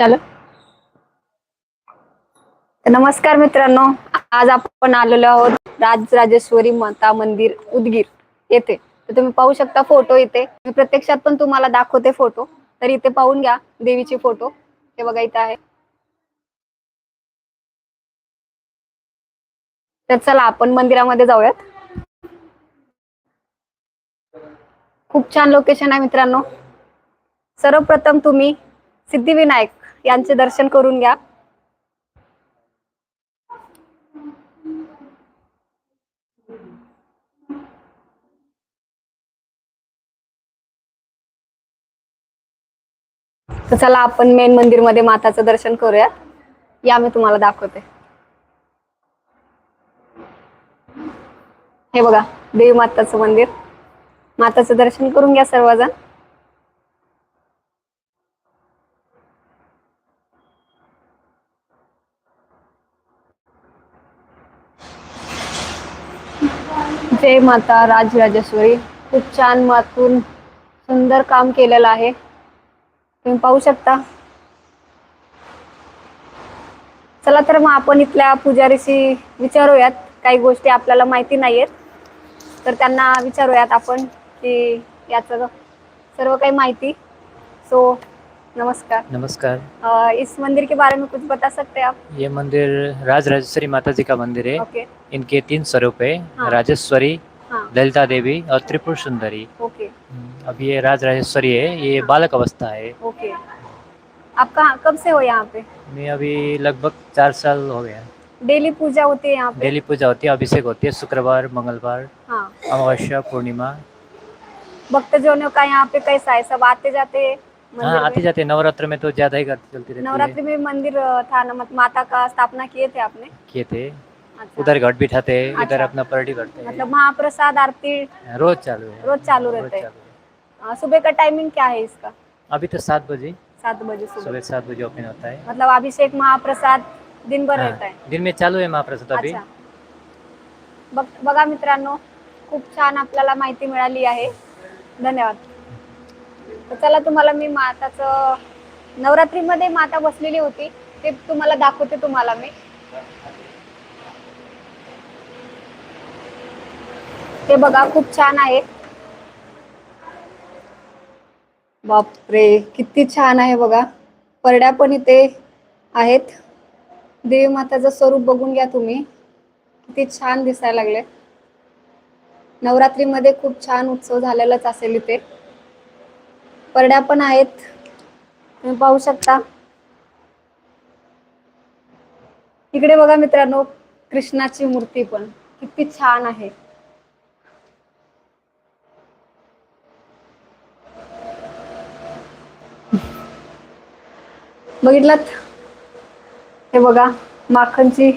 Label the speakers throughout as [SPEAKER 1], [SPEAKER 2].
[SPEAKER 1] चालू नमस्कार मित्रांनो आज आपण आलेलो आहोत राजराजेश्वरी माता मंदिर उदगीर येथे. तर तुम्ही पाहू शकता फोटो इथे. मी प्रत्यक्षात पण तुम्हाला दाखवते फोटो. तर इथे पाहून घ्या देवीचे फोटो. हे बघा इथे आहे. तर चला आपण मंदिरामध्ये जाऊयात. खूप छान लोकेशन आहे मित्रांनो. सर्वप्रथम तुम्ही सिद्धिविनायक यांचे दर्शन करून घ्या. तर चला आपण मेन मंदिरमध्ये माताचं दर्शन करूया या मी तुम्हाला दाखवते. हे बघा देवी माताचं मंदिर. माताचं दर्शन करून घ्या सर्वजण. जय माता राजराजेश्वरी खूप छान मातून सुंदर काम केलेलं आहे. तुम्ही पाहू शकता. चला तर मग आपण इथल्या पुजारीशी विचारूयात. काही गोष्टी आपल्याला माहिती नाही आहेत तर त्यांना विचारूयात आपण की याचं सर्व काही माहिती. सो नमस्कार।
[SPEAKER 2] नमस्कार।
[SPEAKER 1] इस मंदिर के बारे में कुछ बता सकते हैं आप?
[SPEAKER 2] ये मंदिर राजराजेश्वरी माता जी का मंदिर है।
[SPEAKER 1] ओके।
[SPEAKER 2] इनके तीन स्वरूप है
[SPEAKER 1] हाँ।
[SPEAKER 2] राजेश्वरी
[SPEAKER 1] हाँ।
[SPEAKER 2] ललिता देवी और त्रिपुर सुंदरी।
[SPEAKER 1] ओके।
[SPEAKER 2] अब ये राजराजेश्वरी है ये हाँ। बालक अवस्था है।
[SPEAKER 1] ओके। आप कहाँ कब से हो यहाँ पे?
[SPEAKER 2] मैं अभी लगभग चार साल हो गया।
[SPEAKER 1] डेली पूजा होती है यहाँ पे?
[SPEAKER 2] डेली पूजा होती है अभिषेक होती है शुक्रवार मंगलवार
[SPEAKER 1] हाँ।
[SPEAKER 2] अमावस्या पूर्णिमा।
[SPEAKER 1] भक्त भक्तजनों का यहाँ पे कैसा है? सब आते जाते हैं?
[SPEAKER 2] हाँ
[SPEAKER 1] मंदिर
[SPEAKER 2] आते
[SPEAKER 1] में?
[SPEAKER 2] जाते हैं नवरात्र में तो ज्यादा ही करती चलती रहती
[SPEAKER 1] नवरात्रि
[SPEAKER 2] है
[SPEAKER 1] में मंदिर अ, था ना मत- माता का स्थापना किए थे आपने?
[SPEAKER 2] किए थे।
[SPEAKER 1] अच्छा।
[SPEAKER 2] उधर घट बिठाते हैं इधर
[SPEAKER 1] अच्छा।
[SPEAKER 2] अपना पार्टी करते। हैं
[SPEAKER 1] मतलब महाप्रसाद आरती?
[SPEAKER 2] रोज चालू है।
[SPEAKER 1] रोज चालू रहते। हैं।
[SPEAKER 2] चालू है।
[SPEAKER 1] अ, सुबह का टाइमिंग क्या है इसका?
[SPEAKER 2] अभी तो सात बजे।
[SPEAKER 1] सात बजे सुबह।
[SPEAKER 2] सुबह सात बजे ओपन होता है।
[SPEAKER 1] मतलब अभिषेक महाप्रसाद दिन भर
[SPEAKER 2] हाँ,
[SPEAKER 1] रहता है?
[SPEAKER 2] दिन में चालू आहे महाप्रसाद अभी।
[SPEAKER 1] अच्छा। बघ बघा मित्रांनो खूप छान आपल्याला माहिती मिळाली आहे. धन्यवाद. तर चला तुम्हाला मी माताचं नवरात्रीमध्ये माता बसलेली होती ते तुम्हाला दाखवते तुम्हाला मी. ते बघा खूप छान आहे. बापरे किती छान आहे बघा. परड्या पण इथे आहेत. देवी माताचं स्वरूप बघून घ्या तुम्ही. किती छान दिसायला लागले. नवरात्रीमध्ये खूप छान उत्सव झालेलाच असेल इथे. परड्या पण आहेत. तुम्ही पाहू शकता. इकडे बघा मित्रांनो कृष्णाची मूर्ती पण. किती छान आहे. बघितलात? हे बघा माखनची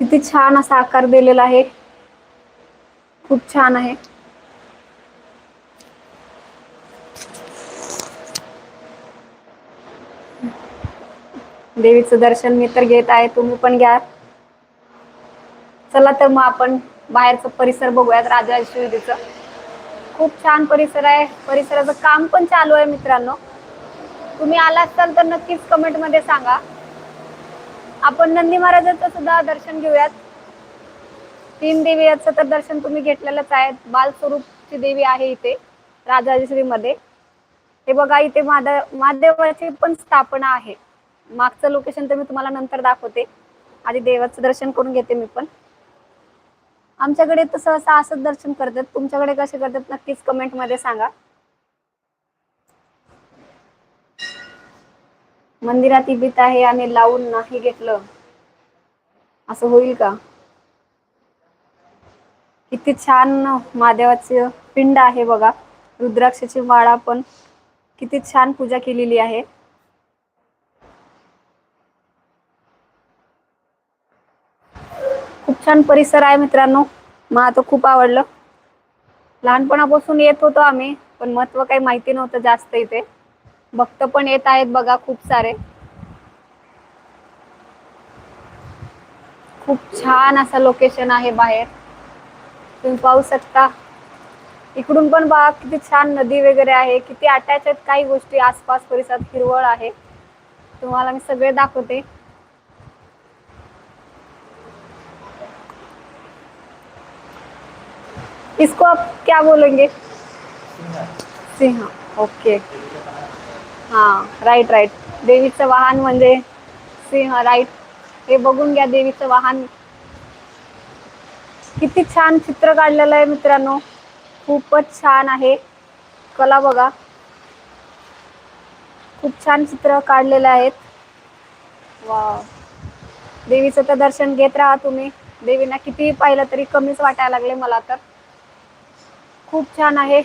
[SPEAKER 1] किती छान असा आकार दिलेला आहे. खूप छान आहे. देवीचं दर्शन मी तर घेत आहे तुम्ही पण घ्या. चला तर मग आपण बाहेरचं परिसर बघूयात राजराजेश्वरीचं खूप छान परिसर आहे. परिसराचं काम पण चालू आहे मित्रांनो. तुम्ही आला असाल तर नक्कीच कमेंटमध्ये सांगा. आपण नंदी महाराजाचं सुद्धा दर्शन घेऊयात. तीन देवी याचं तर दर्शन तुम्ही घेतलेलंच आहे. बालस्वरूपची देवी आहे इथे राजराजेश्वरीमध्ये हे बघा इथे महादेव महादेवाची पण स्थापना आहे. मागचं लोकेशन तर मी तुम्हाला नंतर दाखवते. आधी देवाचं दर्शन करून घेते मी पण. आमच्याकडे तर सहसा असंच दर्शन करतात. तुमच्याकडे कसे करतात नक्कीच कमेंटमध्ये सांगा. मंदिरात इबित आहे आणि लावून नाही घेतलं. असं होईल का? किती छान महादेवाचे पिंड आहे बघा. रुद्राक्षाची माळा पण किती छान पूजा केलेली आहे. छान परिसर आहे मित्रांनो. मला तर खूप आवडलं. लहानपणापासून येत होतो आम्ही पण महत्त्व काही माहिती नव्हतं जास्त इथे. भक्त पण येत आहेत बघा खूप सारे. खूप छान असं लोकेशन आहे बाहेर. तुम्ही पाहू शकता. इकडून पण बघा किती छान नदी वगैरे आहे किती अटॅच आहेत काही गोष्टी. आसपास परिसरात हिरवळ आहे. तुम्हाला मी सगळे दाखवते. इसको आप क्या बोलेंगे? सिंह ओके. हां राईट राईट देवीचं वाहन म्हणजे सिंह राईट हे बघून घ्या देवीचं वाहन. किती छान चित्र काढलेलं आहे मित्रांनो. खूपच छान आहे. कला बघा. खूप छान चित्र काढलेले आहेत. वा देवीचं तर दर्शन घेत राहा तुम्ही. देवींना किती पाहिलं तरी कमीच वाटायला लागले मला तर. खूप छान आहे.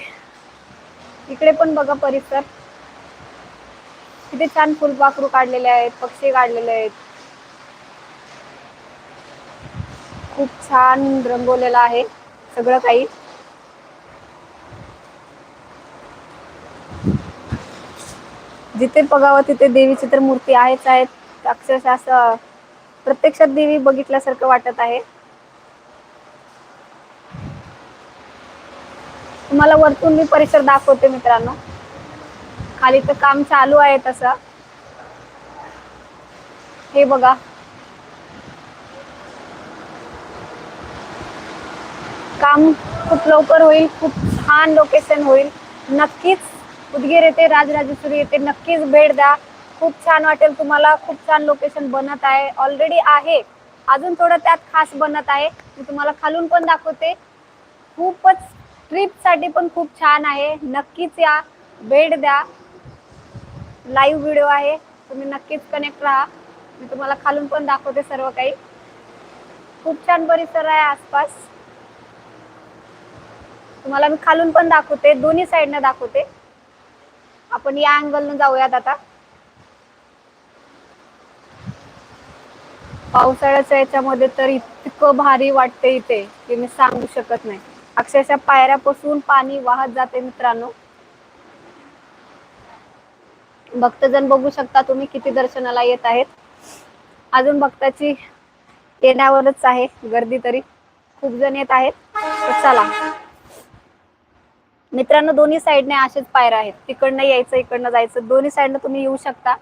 [SPEAKER 1] इकडे पण बघा परिसर. किती छान फुलपाखरू काढलेले आहेत पक्षी काढलेले आहेत. खूप छान रंगवलेलं आहे सगळं काही. जिथे बघावं तिथे देवीची तर मूर्ती आहेच आहेत. अक्षरशः असं प्रत्यक्षात देवी बघितल्यासारखं वाटत आहे. तुम्हाला वरतून मी परिसर दाखवते मित्रांनो. खाली तर काम चालू आहे तसं. हे बघा. काम खूप लवकर होईल खूप छान लोकेशन होईल. नक्कीच उदगीर येथे राजराजेश्वरी येथे नक्कीच भेट द्या. खूप छान वाटेल तुम्हाला खूप छान लोकेशन बनत आहे. ऑलरेडी आहे. अजून थोडं त्यात खास बनत आहे. मी तुम्हाला खालून पण दाखवते. खूपच ट्रिपसाठी पण खूप छान आहे. नक्कीच या. भेट द्या. लाईव्ह व्हिडिओ आहे. तुम्ही नक्कीच कनेक्ट राहा. मी तुम्हाला खालून पण दाखवते सर्व काही. खूप छान परिसर आहे आसपास. तुम्हाला मी खालून पण दाखवते. दोन्ही साईडनं दाखवते. आपण या अँगलनं जाऊयात आता. पावसाळ्याच्या याच्यामध्ये तर इतकं भारी वाटते इथे की मी सांगू शकत नाही. अक्षरशः पायऱ्यापासून पाणी वाहत जाते मित्रांनो. भक्तजन बघू शकता तुम्ही किती दर्शनाला येत आहेत. अजून भक्ताची येण्यावरच आहे गर्दी तरी. खूप जण येत आहेत. चला. मित्रांनो दोन्ही साईडने असेच पायऱ्या आहेत. तिकडनं यायचं इकडनं जायचं. दोन्ही साईडनं तुम्ही येऊ शकता.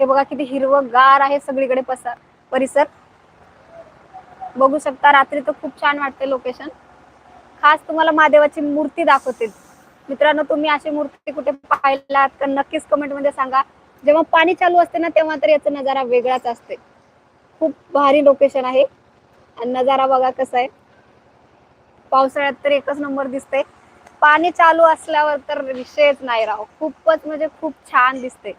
[SPEAKER 1] हे बघा किती हिरवं गार आहे सगळीकडे पसर परिसर. बघू शकता रात्री तर खूप छान वाटते लोकेशन खास तुम्हाला महादेवाची मूर्ती दाखवते मित्रांनो तुम्ही अशी मूर्ती कुठे पाहिलात तर नक्कीच कमेंटमध्ये सांगा. जेव्हा पाणी चालू असते ना तेव्हा तर याचा नजारा वेगळाच असते. खूप भारी लोकेशन आहे. आणि नजारा बघा कसा आहे. पावसाळ्यात तर एकच नंबर दिसते पाणी चालू असल्यावर तर विषयच नाही राव. खूपच म्हणजे खूप छान दिसते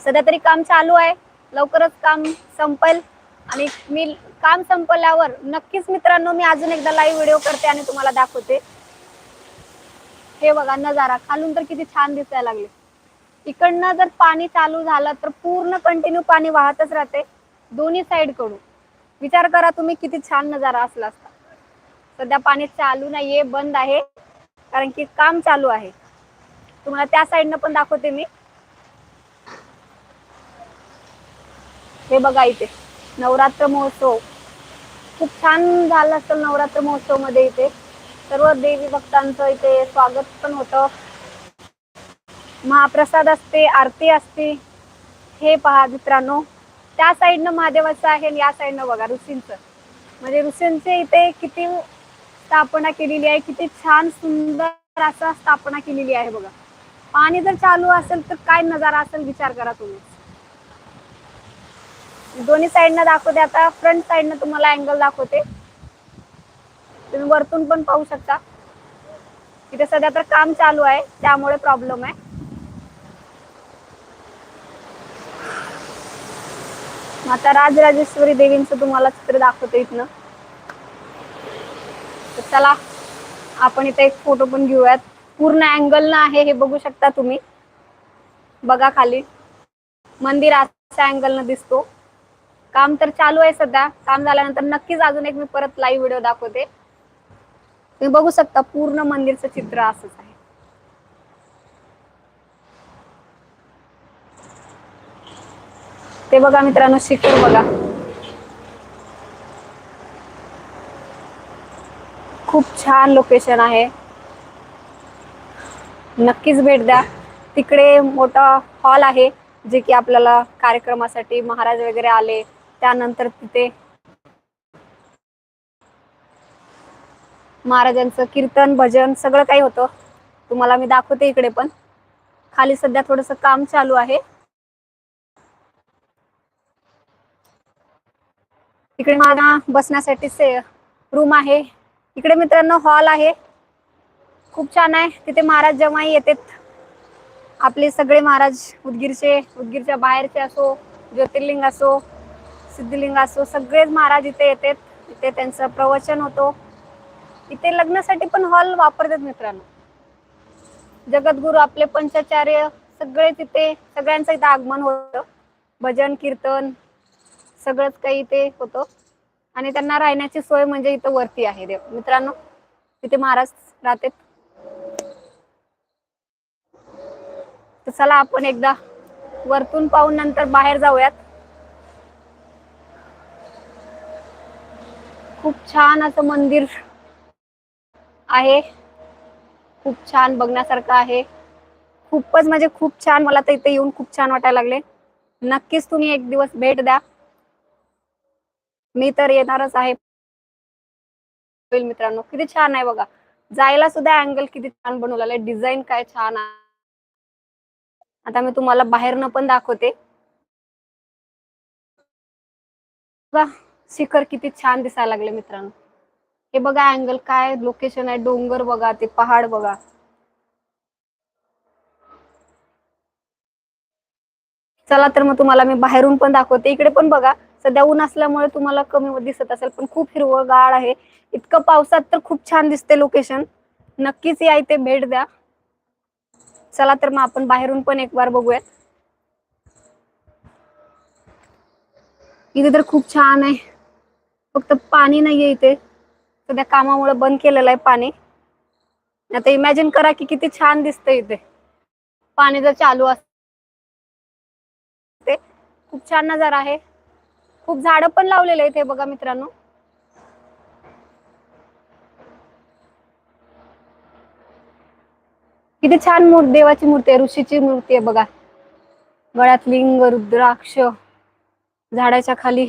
[SPEAKER 1] सध्या तरी काम चालू आहे. लवकरच काम संपेल. आणि मी काम संपल्यावर नक्कीच मित्रांनो मी अजून एकदा लाईव्ह व्हिडिओ करते आणि तुम्हाला दाखवते. हे बघा नजारा खालून तर किती छान दिसायला लागले. इकडनं जर पाणी चालू झालं तर पूर्ण कंटिन्यू पाणी वाहतच राहते दोन्ही साईडकडून. विचार करा तुम्ही किती छान नजारा असला असता. सध्या पाणी चालू नाहीये बंद आहे कारण की काम चालू आहे. तुम्हाला त्या साईडनं पण दाखवते मी. हे बघा इथे. नवरात्र महोत्सव. खूप छान झालं असतं नवरात्र महोत्सवमध्ये इथे. सर्व देवी भक्तांचं इथे स्वागत पण होतं. महाप्रसाद असते आरती असते. हे पहा मित्रांनो. त्या साईडनं महादेवाचं आहे या साईडनं बघा ऋषींचं. म्हणजे ऋषींचे इथे किती स्थापना केलेली आहे किती छान सुंदर असा स्थापना केलेली आहे बघा. पाणी जर चालू असेल तर काय नजारा असेल विचार करा तुम्ही. दोन्ही साईडनं दाखवते. आता फ्रंट साईडनं तुम्हाला अँगल दाखवते. तुम्ही वरतून पण पाहू शकता. इथे सध्या तर काम चालू आहे. त्यामुळे प्रॉब्लेम आहे. आता राजराजेश्वरी देवींचं तुम्हाला चित्र दाखवते इथनं. तर चला आपण इथे एक फोटो पण घेऊयात. पूर्ण अँगल ना आहे हे बघू शकता तुम्ही. बघा खाली. मंदिर अशा अँगल न दिसतो. काम तर चालू आहे सध्या. काम झाल्यानंतर नक्कीच अजून एक मी परत लाईव्ह व्हिडिओ दाखवते. तुम्ही बघू शकता पूर्ण मंदिरचं चित्र असंच आहे. ते बघा मित्रांनो शिखर बघा. खूप छान लोकेशन आहे. नक्कीच भेट द्या. तिकडे मोठा हॉल आहे जे की आपल्याला कार्यक्रमासाठी महाराज वगैरे आले. त्यानंतर तिथे महाराजांचं कीर्तन भजन सगळं काही होतं. तुम्हाला मी दाखवते इकडे पण. खाली सध्या थोडस काम चालू आहे. इकडे मला बसण्यासाठी से रूम आहे. इकडे मित्रांनो हॉल आहे. खूप छान आहे. तिथे महाराज जेव्हाही येतात आपले सगळे महाराज उदगीरचे उदगीरच्या बाहेरचे असो ज्योतिर्लिंग असो सिद्धिलिंग असो सगळेच महाराज इथे येतात. इथे त्यांचं प्रवचन होतो. इथे लग्नासाठी पण हॉल वापरतात मित्रांनो. जगद्गुरु आपले पंचाचार्य सगळे तिथे सगळ्यांचं इथं आगमन होतं. भजन कीर्तन सगळंच काही इथे होतं. आणि त्यांना राहण्याची सोय म्हणजे इथं वरती आहे देव. मित्रांनो तिथे महाराज राहतात. तर चला आपण एकदा वरतून पाहून नंतर बाहेर जाऊयात. खूप छान असं मंदिर आहे. खूप छान बघण्यासारखं आहे. खूपच म्हणजे खूप छान मला तर इथे येऊन खूप छान वाटायला लागले. नक्कीच तुम्ही एक दिवस भेट द्या. मी तर येणारच आहे. मित्रांनो किती छान आहे बघा. जायला सुद्धा अँगल किती छान बनवलेला आहे डिझाईन काय छान आहे. आता मी तुम्हाला बाहेरनं पण दाखवते. शिखर किती छान दिसायला लागले मित्रांनो. हे बघा अँगल काय लोकेशन आहे डोंगर बघा ते पहाड बघा. चला तर मग तुम्हाला मी बाहेरून पण दाखवते. इकडे पण बघा सध्या ऊन असल्यामुळे तुम्हाला कमी दिसत असेल पण खूप हिरवं गाळ आहे. इतकं पावसात तर खूप छान दिसते लोकेशन नक्कीच या इथे भेट द्या. चला तर मग आपण बाहेरून पण एक बार बघूयात. इथे तर खूप छान आहे. फक्त पाणी नाहीये इथे. सध्या कामामुळे बंद केलेलं आहे पाणी. आता इमॅजिन करा की किती छान दिसतंय इथे. पाणी जर चालू असते खूप छान नजारा आहे. खूप झाडं पण लावलेले आहेत बघा मित्रांनो. किती छान मूर्ती देवाची मूर्ती आहे ऋषीची मूर्ती आहे बघा. गळ्यात लिंग रुद्राक्ष झाडाच्या खाली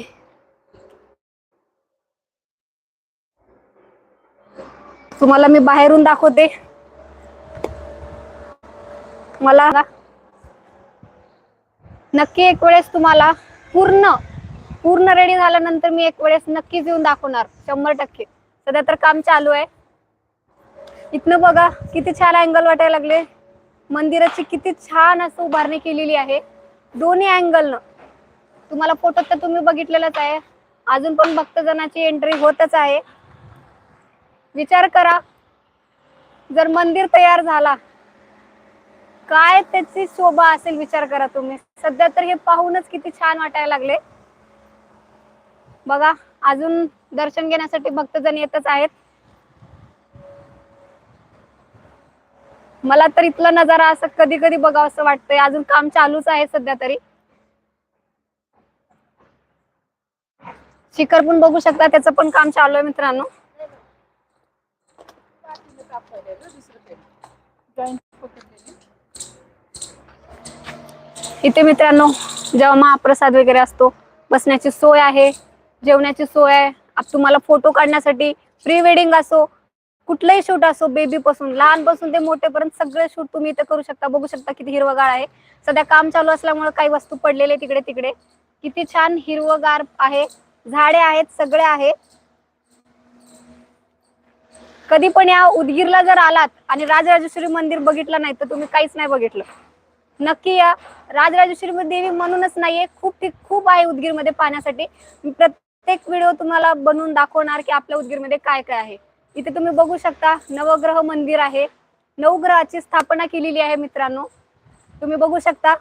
[SPEAKER 1] तुम्हाला मी बाहेरून दाखवते. मला नक्की एक वेळेस तुम्हाला पूर्ण पूर्ण रेडी झाल्यानंतर मी एक वेळेस नक्कीच येऊन दाखवणार शंभर टक्के. सध्या तर काम चालू आहे. इथनं बघा किती छान अँगल वाटायला लागले. मंदिराची किती छान असं उभारणी केलेली आहे. दोन्ही अँगलनं तुम्हाला फोटो तर तुम्ही बघितलेलाच आहे. अजून पण भक्तजनाची एंट्री होतच आहे. विचार करा. जर मंदिर तयार झाला काय त्याची शोभा असेल विचार करा तुम्ही. सध्या तर हे पाहूनच किती छान वाटायला लागले. बघा अजून दर्शन घेण्यासाठी भक्तजण येतच आहेत. मला तर इथला नजारा असं कधी कधी बघावं असं वाटतंय. अजून काम चालूच आहे सध्या तरी. शिखर पण बघू शकता त्याचं पण काम चालू आहे मित्रांनो. इथे मित्रांनो जेव्हा महाप्रसाद वगैरे असतो बसण्याची सोय आहे जेवणाची सोय आहे. आप- तुम्हाला फोटो काढण्यासाठी प्री वेडिंग असो कुठलंही शूट असो बेबी पासून लहानपासून ते मोठेपर्यंत सगळे शूट तुम्ही इथे करू शकता. बघू शकता किती हिरवगाळ आहे. सध्या काम चालू असल्यामुळे काही वस्तू पडलेले तिकडे तिकडे किती छान हिरवगार आहे. झाडे आहेत सगळे आहे कधी पण या उदगीरला जर आलात आणि राजराजेश्वरी मंदिर बघितलं नाही तर तुम्ही काहीच नाही बघितलं. नक्की या. राजराजेश्वरी देवी म्हणूनच नाहीये. खूप खूप आहे उदगीरमध्ये पाहण्यासाठी. प्रत्येक व्हिडिओ तुम्हाला बनवून दाखवणार की आपल्या उदगीरमध्ये काय काय आहे. इथे तुम्ही बघू शकता नवग्रह मंदिर आहे. नवग्रहाची स्थापना केलेली आहे मित्रांनो. तुम्ही बघू शकता.